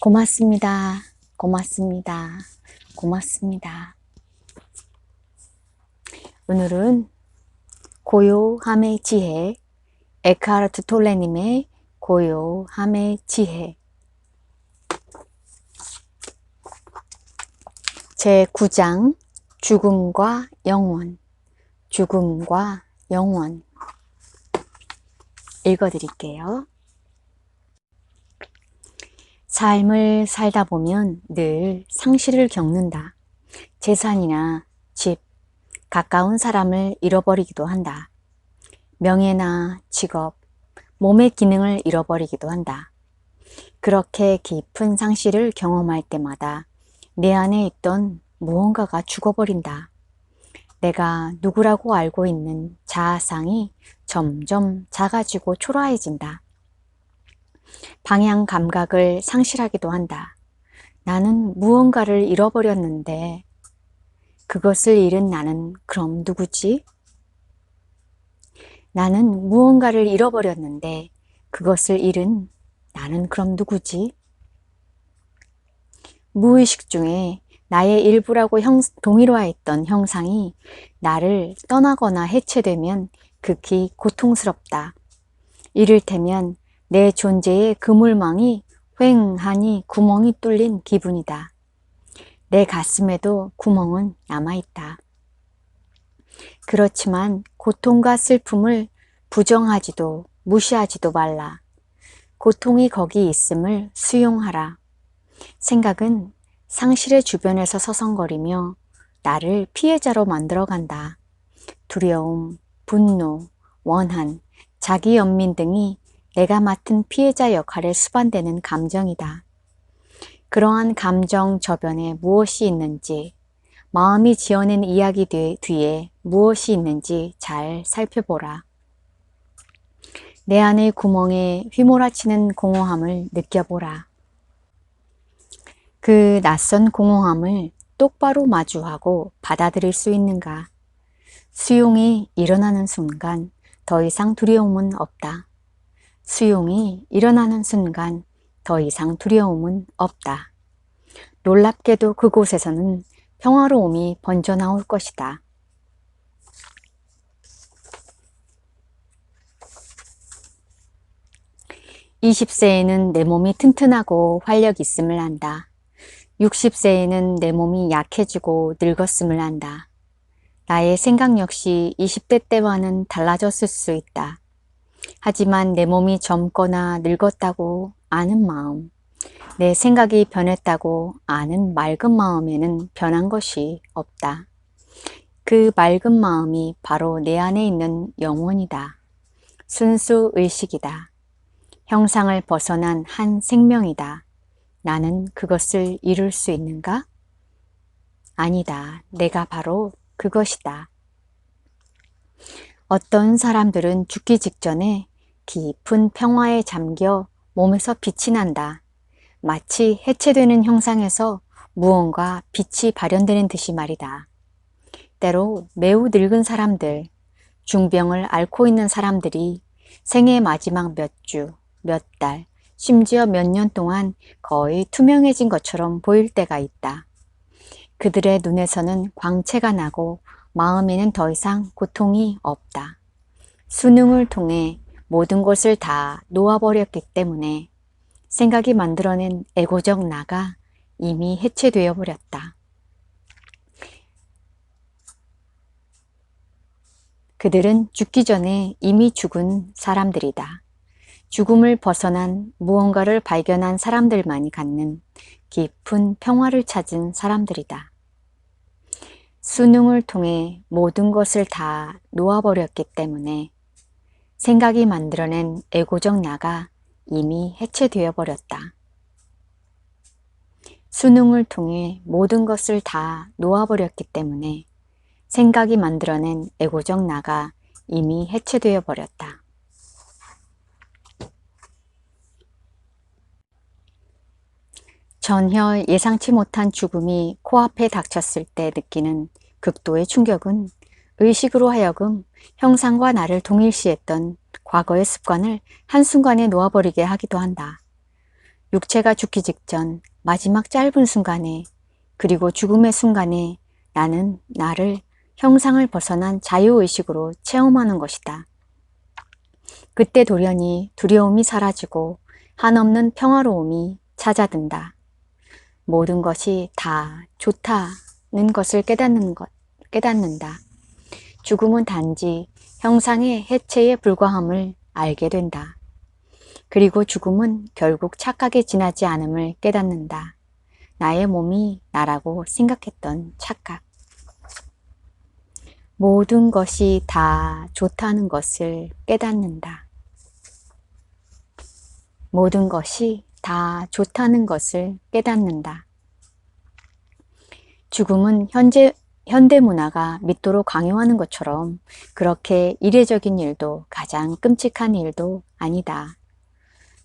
고맙습니다. 고맙습니다. 고맙습니다. 오늘은 고요함의 지혜, 에카르트 톨레님의 고요함의 지혜 제 9장 죽음과 영원 죽음과 영원 읽어드릴게요. 삶을 살다 보면 늘 상실을 겪는다. 재산이나 집, 가까운 사람을 잃어버리기도 한다. 명예나 직업, 몸의 기능을 잃어버리기도 한다. 그렇게 깊은 상실을 경험할 때마다 내 안에 있던 무언가가 죽어버린다. 내가 누구라고 알고 있는 자아상이 점점 작아지고 초라해진다. 방향 감각을 상실하기도 한다. 나는 무언가를 잃어버렸는데 그것을 잃은 나는 그럼 누구지? 나는 무언가를 잃어버렸는데 그것을 잃은 나는 그럼 누구지? 무의식 중에 나의 일부라고 형, 동일화했던 형상이 나를 떠나거나 해체되면 극히 고통스럽다. 이를테면 내 존재의 그물망이 휑하니 구멍이 뚫린 기분이다. 내 가슴에도 구멍은 남아있다. 그렇지만 고통과 슬픔을 부정하지도 무시하지도 말라. 고통이 거기 있음을 수용하라. 생각은 상실의 주변에서 서성거리며 나를 피해자로 만들어간다. 두려움, 분노, 원한, 자기 연민 등이 내가 맡은 피해자 역할에 수반되는 감정이다. 그러한 감정 저변에 무엇이 있는지, 마음이 지어낸 이야기 뒤에 무엇이 있는지 잘 살펴보라. 내 안의 구멍에 휘몰아치는 공허함을 느껴보라. 그 낯선 공허함을 똑바로 마주하고 받아들일 수 있는가? 수용이 일어나는 순간 더 이상 두려움은 없다. 수용이 일어나는 순간 더 이상 두려움은 없다. 놀랍게도 그곳에서는 평화로움이 번져 나올 것이다. 2 0 세에는내 몸이 튼튼하고 활력 있음을 안다. 60세에는 내 몸이 약해지고 늙었음을 안다. 나의 생각 역시 20대 때와는 달라졌을 수 있다. 하지만 내 몸이 젊거나 늙었다고 아는 마음, 내 생각이 변했다고 아는 맑은 마음에는 변한 것이 없다. 그 맑은 마음이 바로 내 안에 있는 영혼이다. 순수 의식이다. 형상을 벗어난 한 생명이다. 나는 그것을 이룰 수 있는가? 아니다. 내가 바로 그것이다. 어떤 사람들은 죽기 직전에 깊은 평화에 잠겨 몸에서 빛이 난다. 마치 해체되는 형상에서 무언가 빛이 발현되는 듯이 말이다. 때로 매우 늙은 사람들, 중병을 앓고 있는 사람들이 생의 마지막 몇 주, 몇 달, 심지어 몇 년 동안 거의 투명해진 것처럼 보일 때가 있다. 그들의 눈에서는 광채가 나고 마음에는 더 이상 고통이 없다. 수능을 통해 모든 것을 다 놓아버렸기 때문에 생각이 만들어낸 에고적 나가 이미 해체되어 버렸다. 그들은 죽기 전에 이미 죽은 사람들이다. 죽음을 벗어난 무언가를 발견한 사람들만이 갖는 깊은 평화를 찾은 사람들이다. 수능을 통해 모든 것을 다 놓아버렸기 때문에 생각이 만들어낸 에고적 나가 이미 해체되어 버렸다. 수능을 통해 모든 것을 다 놓아버렸기 때문에 생각이 만들어낸 에고적 나가 이미 해체되어 버렸다. 전혀 예상치 못한 죽음이 코앞에 닥쳤을 때 느끼는 극도의 충격은 의식으로 하여금 형상과 나를 동일시했던 과거의 습관을 한순간에 놓아버리게 하기도 한다. 육체가 죽기 직전 마지막 짧은 순간에 그리고 죽음의 순간에 나는 나를 형상을 벗어난 자유의식으로 체험하는 것이다. 그때 돌연히 두려움이 사라지고 한없는 평화로움이 찾아든다. 모든 것이 다 좋다 는 것을 깨닫는 것, 깨닫는다. 죽음은 단지 형상의 해체에 불과함을 알게 된다. 그리고 죽음은 결국 착각에 지나지 않음을 깨닫는다. 나의 몸이 나라고 생각했던 착각. 모든 것이 다 좋다는 것을 깨닫는다. 모든 것이 다 좋다는 것을 깨닫는다. 죽음은 현재, 현대 문화가 믿도록 강요하는 것처럼 그렇게 이례적인 일도 가장 끔찍한 일도 아니다.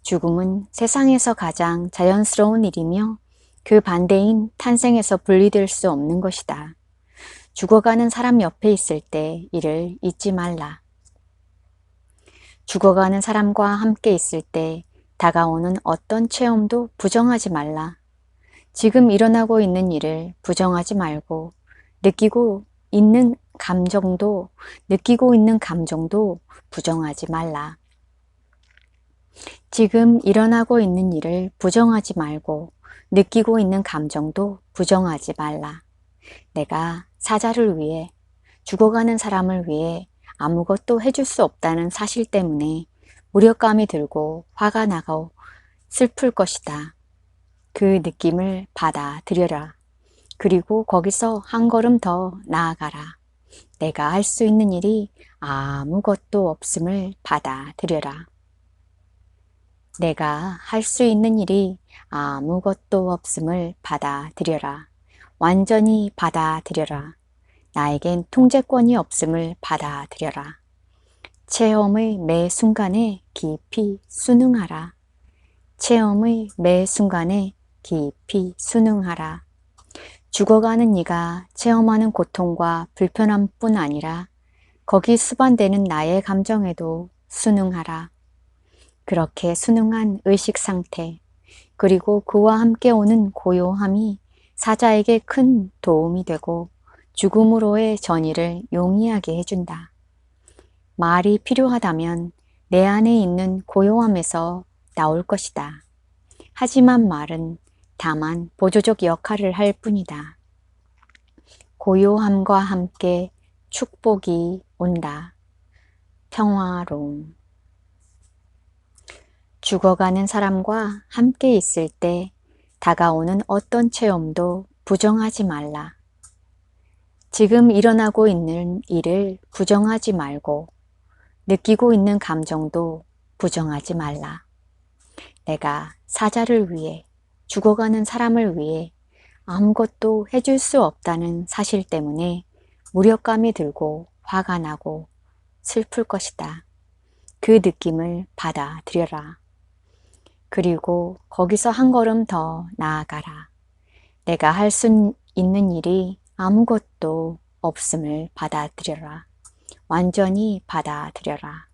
죽음은 세상에서 가장 자연스러운 일이며 그 반대인 탄생에서 분리될 수 없는 것이다. 죽어가는 사람 옆에 있을 때 이를 잊지 말라. 죽어가는 사람과 함께 있을 때 다가오는 어떤 체험도 부정하지 말라. 지금 일어나고 있는 일을 부정하지 말고 느끼고 있는 감정도 느끼고 있는 감정도 부정하지 말라. 지금 일어나고 있는 일을 부정하지 말고 느끼고 있는 감정도 부정하지 말라. 내가 사자를 위해 죽어가는 사람을 위해 아무것도 해줄 수 없다는 사실 때문에 무력감이 들고 화가 나고 슬플 것이다. 그 느낌을 받아들여라. 그리고 거기서 한 걸음 더 나아가라. 내가 할 수 있는 일이 아무것도 없음을 받아들여라. 내가 할 수 있는 일이 아무것도 없음을 받아들여라. 완전히 받아들여라. 나에겐 통제권이 없음을 받아들여라. 체험의 매 순간에 깊이 순응하라. 체험의 매 순간에 깊이 순응하라. 죽어가는 네가 체험하는 고통과 불편함뿐 아니라 거기 수반되는 나의 감정에도 순응하라. 그렇게 순응한 의식 상태, 그리고 그와 함께 오는 고요함이 사자에게 큰 도움이 되고 죽음으로의 전의를 용이하게 해준다. 말이 필요하다면 내 안에 있는 고요함에서 나올 것이다. 하지만 말은 다만 보조적 역할을 할 뿐이다. 고요함과 함께 축복이 온다. 평화로움. 죽어가는 사람과 함께 있을 때 다가오는 어떤 체험도 부정하지 말라. 지금 일어나고 있는 일을 부정하지 말고 느끼고 있는 감정도 부정하지 말라. 내가 사자를 위해 죽어가는 사람을 위해 아무것도 해줄 수 없다는 사실 때문에 무력감이 들고 화가 나고 슬플 것이다. 그 느낌을 받아들여라. 그리고 거기서 한 걸음 더 나아가라. 내가 할 수 있는 일이 아무것도 없음을 받아들여라. 완전히 받아들여라.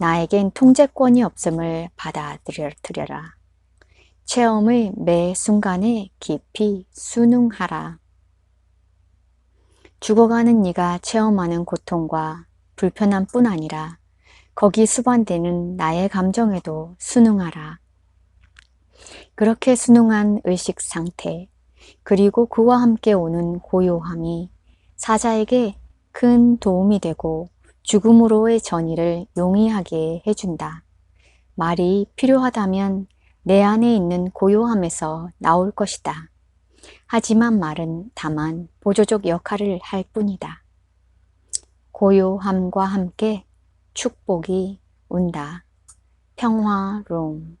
나에겐 통제권이 없음을 받아들여라. 체험의 매 순간에 깊이 순응하라. 죽어가는 네가 체험하는 고통과 불편함뿐 아니라 거기 수반되는 나의 감정에도 순응하라. 그렇게 순응한 의식 상태, 그리고 그와 함께 오는 고요함이 사자에게 큰 도움이 되고 죽음으로의 전의를 용이하게 해준다. 말이 필요하다면 내 안에 있는 고요함에서 나올 것이다. 하지만 말은 다만 보조적 역할을 할 뿐이다. 고요함과 함께 축복이 온다. 평화로움.